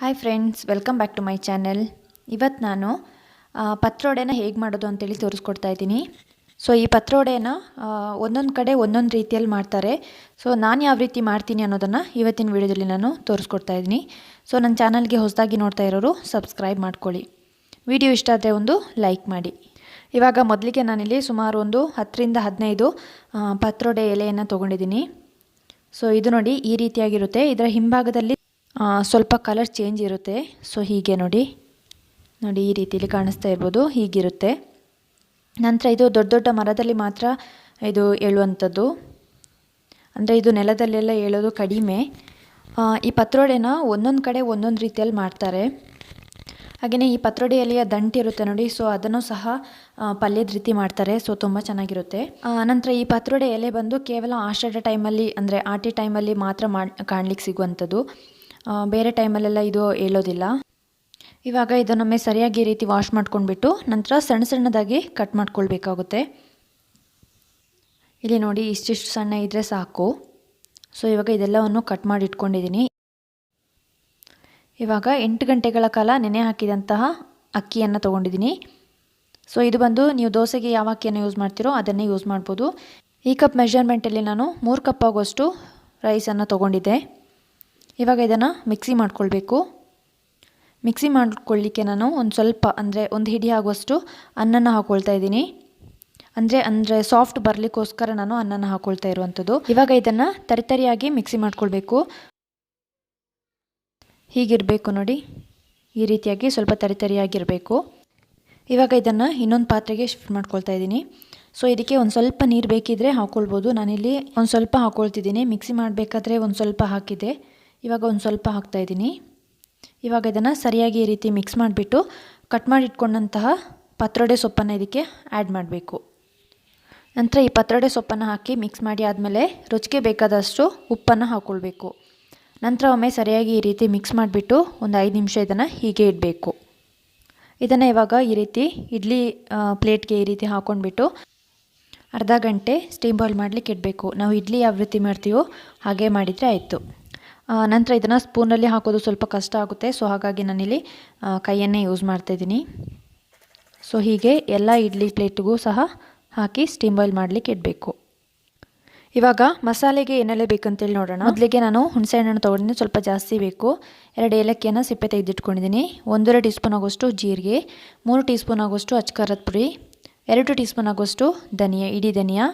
Hi friends welcome back to my channel ಇವತ್ತು ನಾನು ಪತ್ರೋಡೆನ ಹೇಗೆ ಮಾಡೋದು ಅಂತೇಳಿ ತೋರಿಸ್ಕೊಡ್ತಾ ಇದ್ದೀನಿ. ಸೊ ಈ ಪತ್ರೊಡೆನ ಒಂದೊಂದು ಕಡೆ ಒಂದೊಂದು ರೀತಿಯಲ್ಲಿ ಮಾಡ್ತಾರೆ. ಸೊ ನಾನು ಯಾವ ರೀತಿ ಮಾಡ್ತೀನಿ ಅನ್ನೋದನ್ನು ಇವತ್ತಿನ ವಿಡಿಯೋದಲ್ಲಿ ನಾನು ತೋರಿಸ್ಕೊಡ್ತಾ ಇದ್ದೀನಿ. ಸೊ ನನ್ನ ಚಾನಲ್ಗೆ ಹೊಸದಾಗಿ ನೋಡ್ತಾ ಇರೋರು, ಸಬ್ಸ್ಕ್ರೈಬ್ ಮಾಡ್ಕೊಳ್ಳಿ. ವಿಡಿಯೋ ಇಷ್ಟ ಆದರೆ ಒಂದು ಲೈಕ್ ಮಾಡಿ. ಇವಾಗ ಮೊದಲಿಗೆ ನಾನಿಲ್ಲಿ ಸುಮಾರು ಒಂದು ಹತ್ತರಿಂದ ಹದಿನೈದು ಪತ್ರೋಡೆ ಎಲೆಯನ್ನು ತೊಗೊಂಡಿದ್ದೀನಿ. ಸೊ ಇದು ನೋಡಿ ಈ ರೀತಿಯಾಗಿರುತ್ತೆ. ಇದರ ಹಿಂಭಾಗದಲ್ಲಿ ಸ್ವಲ್ಪ ಕಲರ್ ಚೇಂಜ್ ಇರುತ್ತೆ. ಸೊ ಹೀಗೆ ನೋಡಿ. ನೋಡಿ, ಈ ರೀತಿಯಲ್ಲಿ ಕಾಣಿಸ್ತಾ ಇರ್ಬೋದು. ಹೀಗಿರುತ್ತೆ. ನಂತರ ಇದು ದೊಡ್ಡ ದೊಡ್ಡ ಮರದಲ್ಲಿ ಮಾತ್ರ ಇದು ಏಳುವಂಥದ್ದು. ಅಂದರೆ ಇದು ನೆಲದಲ್ಲೆಲ್ಲ ಏಳೋದು ಕಡಿಮೆ. ಈ ಪತ್ರೊಡೆನ ಒಂದೊಂದು ಕಡೆ ಒಂದೊಂದು ರೀತಿಯಲ್ಲಿ ಮಾಡ್ತಾರೆ. ಹಾಗೆಯೇ ಈ ಪತ್ರೊಡೆ ದಂಟಿ ಇರುತ್ತೆ ನೋಡಿ. ಸೊ ಅದನ್ನು ಸಹ ಪಲ್ಯದ ರೀತಿ ಮಾಡ್ತಾರೆ. ಸೊ ತುಂಬ ಚೆನ್ನಾಗಿರುತ್ತೆ. ನಂತರ ಈ ಪತ್ರೊಡೆ ಎಲೆ ಬಂದು ಕೇವಲ ಆಷಾಢ ಟೈಮಲ್ಲಿ ಅಂದರೆ ಆಟಿ ಟೈಮಲ್ಲಿ ಮಾತ್ರ ಮಾಡಿ, ಕಾಣ್ಲಿಕ್ಕೆ ಸಿಗುವಂಥದ್ದು. ಬೇರೆ ಟೈಮಲ್ಲೆಲ್ಲ ಇದು ಹೇಳೋದಿಲ್ಲ. ಇವಾಗ ಇದನ್ನೊಮ್ಮೆ ಸರಿಯಾಗಿ ರೀತಿ ವಾಶ್ ಮಾಡ್ಕೊಂಡ್ಬಿಟ್ಟು ನಂತರ ಸಣ್ಣ ಸಣ್ಣದಾಗಿ ಕಟ್ ಮಾಡ್ಕೊಳ್ಬೇಕಾಗುತ್ತೆ. ಇಲ್ಲಿ ನೋಡಿ ಇಷ್ಟಿಷ್ಟು ಸಣ್ಣ ಇದ್ದರೆ ಸಾಕು. ಸೊ ಇವಾಗ ಇದೆಲ್ಲವನ್ನು ಕಟ್ ಮಾಡಿ ಇಟ್ಕೊಂಡಿದ್ದೀನಿ ಇವಾಗ ಎಂಟು ಗಂಟೆಗಳ ಕಾಲ ನೆನೆ ಹಾಕಿದಂತಹ ಅಕ್ಕಿಯನ್ನು ತೊಗೊಂಡಿದ್ದೀನಿ. ಸೊ ಇದು ಬಂದು ನೀವು ದೋಸೆಗೆ ಯಾವ ಅಕ್ಕಿಯನ್ನು ಯೂಸ್ ಮಾಡ್ತೀರೋ ಅದನ್ನೇ ಯೂಸ್ ಮಾಡ್ಬೋದು. ಈ ಕಪ್ ಮೆಷರ್ಮೆಂಟಲ್ಲಿ ನಾನು ಮೂರು ಕಪ್ ಆಗುವಷ್ಟು ರೈಸನ್ನು ತೊಗೊಂಡಿದ್ದೆ. ಇವಾಗ ಇದನ್ನು ಮಿಕ್ಸಿ ಮಾಡ್ಕೊಳ್ಬೇಕು. ಮಿಕ್ಸಿ ಮಾಡ್ಕೊಳ್ಳಿಕ್ಕೆ ನಾನು ಒಂದು ಸ್ವಲ್ಪ ಅಂದರೆ ಒಂದು ಹಿಡಿ ಆಗುವಷ್ಟು ಅನ್ನನ ಹಾಕ್ಕೊಳ್ತಾ ಇದ್ದೀನಿ. ಅಂದರೆ ಅಂದರೆ ಸಾಫ್ಟ್ ಬರಲಿಕ್ಕೋಸ್ಕರ ನಾನು ಅನ್ನನ ಹಾಕ್ಕೊಳ್ತಾ ಇರುವಂಥದ್ದು ಇವಾಗ ಇದನ್ನು ತರಿತರಿಯಾಗಿ ಮಿಕ್ಸಿ ಮಾಡ್ಕೊಳ್ಬೇಕು. ಹೀಗಿರಬೇಕು ನೋಡಿ. ಈ ರೀತಿಯಾಗಿ ಸ್ವಲ್ಪ ತರಿತರಿಯಾಗಿರಬೇಕು. ಇವಾಗ ಇದನ್ನು ಇನ್ನೊಂದು ಪಾತ್ರೆಗೆ ಶಿಫ್ಟ್ ಮಾಡ್ಕೊಳ್ತಾ ಇದ್ದೀನಿ. ಸೊ ಇದಕ್ಕೆ ಒಂದು ಸ್ವಲ್ಪ ನೀರು ಬೇಕಿದ್ದರೆ ಹಾಕ್ಕೊಳ್ಬೋದು ನಾನಿಲ್ಲಿ ಒಂದು ಸ್ವಲ್ಪ ಹಾಕ್ಕೊಳ್ತಿದ್ದೀನಿ ಮಿಕ್ಸಿ ಮಾಡಬೇಕಾದ್ರೆ ಒಂದು ಸ್ವಲ್ಪ ಹಾಕಿದೆ. ಇವಾಗ ಒಂದು ಸ್ವಲ್ಪ ಹಾಕ್ತಾ ಇದ್ದೀನಿ. ಇವಾಗ ಇದನ್ನು ಸರಿಯಾಗಿ ಈ ರೀತಿ ಮಿಕ್ಸ್ ಮಾಡಿಬಿಟ್ಟು ಕಟ್ ಮಾಡಿ ಇಟ್ಕೊಂಡಂತಹ ಪತ್ರೊಡೆ ಸೊಪ್ಪನ್ನು ಇದಕ್ಕೆ ಆ್ಯಡ್ ಮಾಡಬೇಕು. ನಂತರ ಈ ಪತ್ರೊಡೆ ಸೊಪ್ಪನ್ನು ಹಾಕಿ ಮಿಕ್ಸ್ ಮಾಡಿ ಆದಮೇಲೆ ರುಚಿಗೆ ಬೇಕಾದಷ್ಟು ಉಪ್ಪನ್ನು ಹಾಕ್ಕೊಳ್ಬೇಕು ನಂತರ ಒಮ್ಮೆ ಸರಿಯಾಗಿ ಈ ರೀತಿ ಮಿಕ್ಸ್ ಮಾಡಿಬಿಟ್ಟು ಒಂದು ಐದು ನಿಮಿಷ ಇದನ್ನು ಹೀಗೆ ಇಡಬೇಕು. ಇದನ್ನು ಇವಾಗ ಈ ರೀತಿ ಇಡ್ಲಿ ಪ್ಲೇಟ್ಗೆ ಈ ರೀತಿ ಹಾಕ್ಕೊಂಡ್ಬಿಟ್ಟು ಅರ್ಧ ಗಂಟೆ ಸ್ಟೀಮ್ ಬಾಯ್ಲ್ ಮಾಡಲಿಕ್ಕೆ ಇಡಬೇಕು. ನಾವು ಇಡ್ಲಿ ಯಾವ ರೀತಿ ಮಾಡ್ತೀವೋ ಹಾಗೆ ಮಾಡಿದರೆ ಆಯಿತು. ನಂತರ ಇದನ್ನು ಸ್ಪೂನಲ್ಲಿ ಹಾಕೋದು ಸ್ವಲ್ಪ ಕಷ್ಟ ಆಗುತ್ತೆ. ಸೊ ಹಾಗಾಗಿ ನಾನಿಲ್ಲಿ ಕೈಯನ್ನೇ ಯೂಸ್ ಮಾಡ್ತಾಯಿದ್ದೀನಿ ಸೊ ಹೀಗೆ ಎಲ್ಲ ಇಡ್ಲಿ ಪ್ಲೇಟ್ಗೂ ಸಹ ಹಾಕಿ ಸ್ಟೀಮ್ ಬಾಯ್ಲ್ ಮಾಡಲಿಕ್ಕೆ ಇಡಬೇಕು. ಇವಾಗ ಮಸಾಲೆಗೆ ಏನೆಲ್ಲ ಬೇಕಂತೇಳಿ ನೋಡೋಣ. ಮೊದಲಿಗೆ ನಾನು ಹುಣಸೆ ಹಣ್ಣನ್ನು ತೊಗೊಂಡಿದ್ದೀನಿ ಸ್ವಲ್ಪ ಜಾಸ್ತಿ ಬೇಕು. ಎರಡು ಏಲಕ್ಕಿಯನ್ನು ಸಿಪ್ಪೆ ತೆಗೆದಿಟ್ಕೊಂಡಿದ್ದೀನಿ ಒಂದೂವರೆ ಟೀ ಸ್ಪೂನ್ ಆಗೋಷ್ಟು ಜೀರಿಗೆ, ಮೂರು ಟೀ ಸ್ಪೂನ್ ಆಗೋಷ್ಟು ಅಚ್ಕಾರದ ಪುಡಿ, ಎರಡು ಟೀ ಸ್ಪೂನ್ ಆಗೋಷ್ಟು ಧನಿಯಾ, ಇಡೀ ಧನಿಯಾ,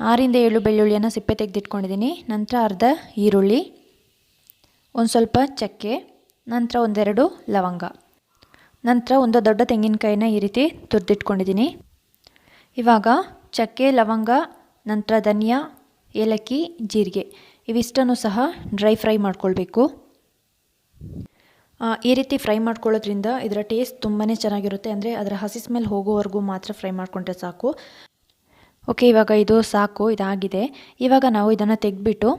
ಆರಿಂದ ಏಳು ಬೆಳ್ಳುಳ್ಳಿಯನ್ನು ಸಿಪ್ಪೆ ತೆಗೆದಿಟ್ಕೊಂಡಿದ್ದೀನಿ ನಂತರ ಅರ್ಧ ಈರುಳ್ಳಿ ಒಂದು ಸ್ವಲ್ಪ ಚಕ್ಕೆ, ನಂತರ ಒಂದೆರಡು ಲವಂಗ. ನಂತರ ಒಂದು ದೊಡ್ಡ ತೆಂಗಿನಕಾಯಿನ ಈ ರೀತಿ ತುರಿದಿಟ್ಕೊಂಡಿದ್ದೀನಿ. ಇವಾಗ ಚಕ್ಕೆ, ಲವಂಗ, ನಂತರ ಧನಿಯಾ, ಏಲಕ್ಕಿ, ಜೀರಿಗೆ ಇವಿಷ್ಟನ್ನು ಸಹ ಡ್ರೈ ಫ್ರೈ ಮಾಡ್ಕೊಳ್ಬೇಕು. ಈ ರೀತಿ ಫ್ರೈ ಮಾಡ್ಕೊಳ್ಳೋದ್ರಿಂದ ಇದರ ಟೇಸ್ಟ್ ತುಂಬಾ ಚೆನ್ನಾಗಿರುತ್ತೆ. ಅಂದರೆ ಅದರ ಹಸಿ ಸ್ಮೆಲ್ ಹೋಗೋವರೆಗೂ ಮಾತ್ರ ಫ್ರೈ ಮಾಡಿಕೊಂಡ್ರೆ ಸಾಕು. ಓಕೆ, ಇವಾಗ ಇದು ಸಾಕು, ಇದಾಗಿದೆ. ಇವಾಗ ನಾವು ಇದನ್ನು ತೆಗೆದ್ಬಿಟ್ಟು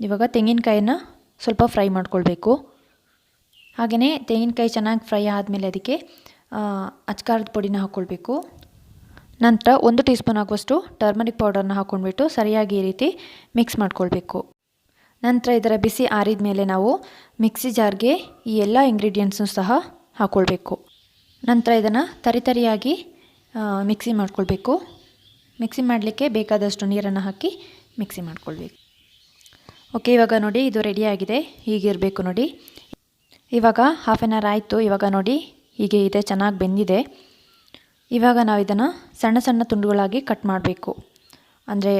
ಇವಾಗ ತೆಂಗಿನಕಾಯಿನ ಸ್ವಲ್ಪ ಫ್ರೈ ಮಾಡ್ಕೊಳ್ಬೇಕು. ಹಾಗೆಯೇ ತೆಂಗಿನಕಾಯಿ ಚೆನ್ನಾಗಿ ಫ್ರೈ ಆದಮೇಲೆ ಅದಕ್ಕೆ ಅಚ್ಕಾರದ ಪುಡಿನ ಹಾಕ್ಕೊಳ್ಬೇಕು ನಂತರ ಒಂದು ಟೀ ಸ್ಪೂನ್ ಆಗುವಷ್ಟು ಟರ್ಮರಿಕ್ ಪೌಡರ್ನ ಹಾಕ್ಕೊಂಡ್ಬಿಟ್ಟು ಸರಿಯಾಗಿ ಈ ರೀತಿ ಮಿಕ್ಸ್ ಮಾಡ್ಕೊಳ್ಬೇಕು. ನಂತರ ಇದರ ಬಿಸಿ ಆರಿದ ಮೇಲೆ ನಾವು ಮಿಕ್ಸಿ ಜಾರ್ಗೆ ಈ ಎಲ್ಲ ಇಂಗ್ರೀಡಿಯೆಂಟ್ಸು ಸಹ ಹಾಕ್ಕೊಳ್ಬೇಕು ನಂತರ ಇದನ್ನು ತರಿತರಿಯಾಗಿ ಮಿಕ್ಸಿ ಮಾಡ್ಕೊಳ್ಬೇಕು. ಮಿಕ್ಸಿ ಮಾಡಲಿಕ್ಕೆ ಬೇಕಾದಷ್ಟು ನೀರನ್ನು ಹಾಕಿ ಮಿಕ್ಸಿ ಮಾಡ್ಕೊಳ್ಬೇಕು. ಓಕೆ ಇವಾಗ ನೋಡಿ, ಇದು ರೆಡಿಯಾಗಿದೆ ಹೀಗಿರಬೇಕು ನೋಡಿ. ಇವಾಗ ಹಾಫ್ ಆನ್ ಅವರ್ ಆಯಿತು. ಇವಾಗ ನೋಡಿ, ಹೀಗೆ ಇದೆ, ಚೆನ್ನಾಗಿ ಬೆಂದಿದೆ. ಇವಾಗ ನಾವು ಇದನ್ನು ಸಣ್ಣ ಸಣ್ಣ ತುಂಡುಗಳಾಗಿ ಕಟ್ ಮಾಡಬೇಕು. ಅಂದರೆ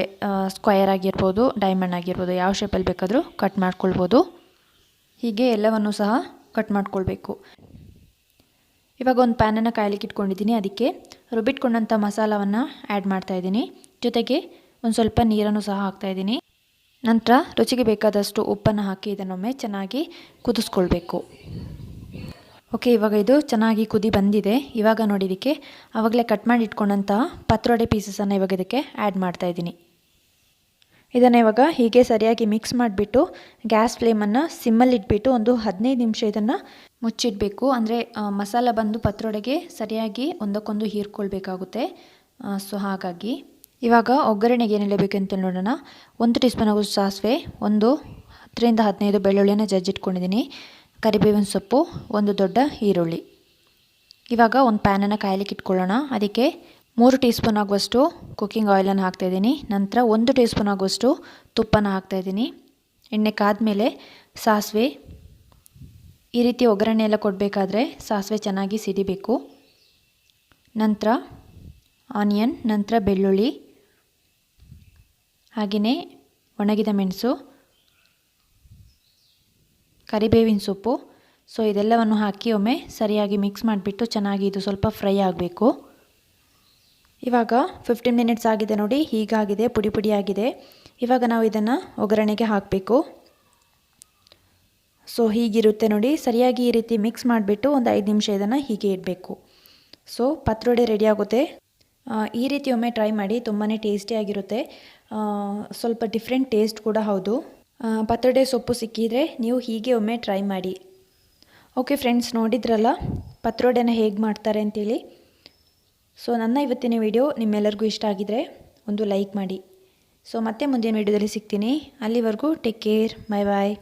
ಸ್ಕ್ವಯರ್ ಆಗಿರ್ಬೋದು ಡೈಮಂಡ್ ಆಗಿರ್ಬೋದು, ಯಾವ ಶೇಪಲ್ಲಿ ಬೇಕಾದರೂ ಕಟ್ ಮಾಡ್ಕೊಳ್ಬೋದು. ಹೀಗೆ ಎಲ್ಲವನ್ನು ಸಹ ಕಟ್ ಮಾಡ್ಕೊಳ್ಬೇಕು. ಇವಾಗ ಒಂದು ಪ್ಯಾನನ್ನು ಕಾಯಲಿಕ್ಕೆ ಇಟ್ಕೊಂಡಿದ್ದೀನಿ. ಅದಕ್ಕೆ ರುಬ್ಬಿಟ್ಕೊಂಡಂಥ ಮಸಾಲವನ್ನು ಆ್ಯಡ್ ಮಾಡ್ತಾಯಿದ್ದೀನಿ ಜೊತೆಗೆ ಒಂದು ಸ್ವಲ್ಪ ನೀರನ್ನು ಸಹ ಹಾಕ್ತಾಯಿದ್ದೀನಿ ನಂತರ ರುಚಿಗೆ ಬೇಕಾದಷ್ಟು ಉಪ್ಪನ್ನು ಹಾಕಿ ಇದನ್ನೊಮ್ಮೆ ಚೆನ್ನಾಗಿ ಕುದಿಸ್ಕೊಳ್ಬೇಕು. ಓಕೆ, ಇವಾಗ ಇದು ಚೆನ್ನಾಗಿ ಕುದಿ ಬಂದಿದೆ. ಇವಾಗ ನೋಡಿ ಇದಕ್ಕೆ ಆವಾಗಲೇ ಕಟ್ ಮಾಡಿ ಇಟ್ಕೊಂಡಂತಹ ಪತ್ರೊಡೆ ಪೀಸಸನ್ನು ಇವಾಗ ಇದಕ್ಕೆ ಆ್ಯಡ್ ಮಾಡ್ತಾಯಿದ್ದೀನಿ ಇದನ್ನು ಇವಾಗ ಹೀಗೆ ಸರಿಯಾಗಿ ಮಿಕ್ಸ್ ಮಾಡಿಬಿಟ್ಟು ಗ್ಯಾಸ್ ಫ್ಲೇಮನ್ನು ಸಿಮ್ಮಲ್ಲಿ ಇಟ್ಬಿಟ್ಟು ಒಂದು ಹದಿನೈದು ನಿಮಿಷ ಇದನ್ನು ಮುಚ್ಚಿಡಬೇಕು. ಅಂದರೆ ಮಸಾಲ ಬಂದು ಪತ್ರೊಡೆಗೆ ಸರಿಯಾಗಿ ಒಂದಕ್ಕೊಂದು ಹೀರ್ಕೊಳ್ಬೇಕಾಗುತ್ತೆ. ಸೊ ಹಾಗಾಗಿ ಇವಾಗ ಒಗ್ಗರಣೆಗೆ ಏನೆಲ್ಲ ಬೇಕಂತ ನೋಡೋಣ. ಒಂದು ಟೀ ಸ್ಪೂನ್ ಆಗೋಷ್ಟು ಸಾಸಿವೆ, ಒಂದು ಹತ್ತರಿಂದ ಹದಿನೈದು ಬೆಳ್ಳುಳ್ಳಿನ ಜಜ್ಜಿಟ್ಕೊಂಡಿದ್ದೀನಿ. ಕರಿಬೇವಿನ ಸೊಪ್ಪು, ಒಂದು ದೊಡ್ಡ ಈರುಳ್ಳಿ. ಇವಾಗ ಒಂದು ಪ್ಯಾನನ್ನು ಕಾಯಲಿಕ್ಕೆ ಇಟ್ಕೊಳ್ಳೋಣ. ಅದಕ್ಕೆ ಮೂರು ಟೀ ಸ್ಪೂನ್ ಆಗುವಷ್ಟು ಕುಕ್ಕಿಂಗ್ ಆಯಿಲನ್ನು ಹಾಕ್ತಾಯಿದ್ದೀನಿ ನಂತರ ಒಂದು ಟೀ ಸ್ಪೂನ್ ಆಗುವಷ್ಟು ತುಪ್ಪನ ಹಾಕ್ತಾಯಿದ್ದೀನಿ ಎಣ್ಣೆ ಕಾದ್ಮೇಲೆ ಸಾಸಿವೆ, ಈ ರೀತಿ ಒಗ್ಗರಣೆ ಎಲ್ಲ ಕೊಡಬೇಕಾದ್ರೆ ಸಾಸಿವೆ ಚೆನ್ನಾಗಿ ಸಿಡಿಬೇಕು. ನಂತರ ಆನಿಯನ್ ನಂತರ ಬೆಳ್ಳುಳ್ಳಿ ಹಾಗೆಯೇ ಒಣಗಿದ ಮೆಣಸು, ಕರಿಬೇವಿನ ಸೊಪ್ಪು, ಸೊ ಇದೆಲ್ಲವನ್ನು ಹಾಕಿ ಒಮ್ಮೆ ಸರಿಯಾಗಿ ಮಿಕ್ಸ್ ಮಾಡಿಬಿಟ್ಟು ಚೆನ್ನಾಗಿ ಇದು ಸ್ವಲ್ಪ ಫ್ರೈ ಆಗಬೇಕು. ಇವಾಗ ಫಿಫ್ಟೀನ್ ಮಿನಿಟ್ಸ್ ಆಗಿದೆ ನೋಡಿ, ಹೀಗಾಗಿದೆ, ಪುಡಿ ಪುಡಿಯಾಗಿದೆ ಇವಾಗ ನಾವು ಇದನ್ನು ಒಗ್ಗರಣೆಗೆ ಹಾಕಬೇಕು. ಸೊ ಹೀಗಿರುತ್ತೆ ನೋಡಿ, ಸರಿಯಾಗಿ ಈ ರೀತಿ ಮಿಕ್ಸ್ ಮಾಡಿಬಿಟ್ಟು ಒಂದು ಐದು ನಿಮಿಷ ಇದನ್ನು ಹೀಗೆ ಇಡಬೇಕು. ಸೊ ಪತ್ರೊಡೆ ರೆಡಿ ಆಗುತ್ತೆ. ಈ ರೀತಿ ಒಮ್ಮೆ ಟ್ರೈ ಮಾಡಿ ತುಂಬಾ ಟೇಸ್ಟಿಯಾಗಿರುತ್ತೆ ಸ್ವಲ್ಪ ಡಿಫ್ರೆಂಟ್ ಟೇಸ್ಟ್ ಕೂಡ ಹೌದು. ಪತ್ರೊಡೆ ಸೊಪ್ಪು ಸಿಕ್ಕಿದರೆ ನೀವು ಹೀಗೆ ಒಮ್ಮೆ ಟ್ರೈ ಮಾಡಿ. ಓಕೆ ಫ್ರೆಂಡ್ಸ್ ನೋಡಿದ್ರಲ್ಲ ಪತ್ರೊಡೆನ ಹೇಗೆ ಮಾಡ್ತಾರೆ ಅಂತೇಳಿ? ಸೊ ನನ್ನ ಇವತ್ತಿನ ವಿಡಿಯೋ ನಿಮ್ಮೆಲ್ಲರಿಗೂ ಇಷ್ಟ ಆಗಿದರೆ ಒಂದು ಲೈಕ್ ಮಾಡಿ. ಸೊ ಮತ್ತೆ ಮುಂದಿನ ವಿಡಿಯೋದಲ್ಲಿ ಸಿಗ್ತೀನಿ. ಅಲ್ಲಿವರೆಗೂ ಟೇಕ್ ಕೇರ್ ಬೈ ಬಾಯ್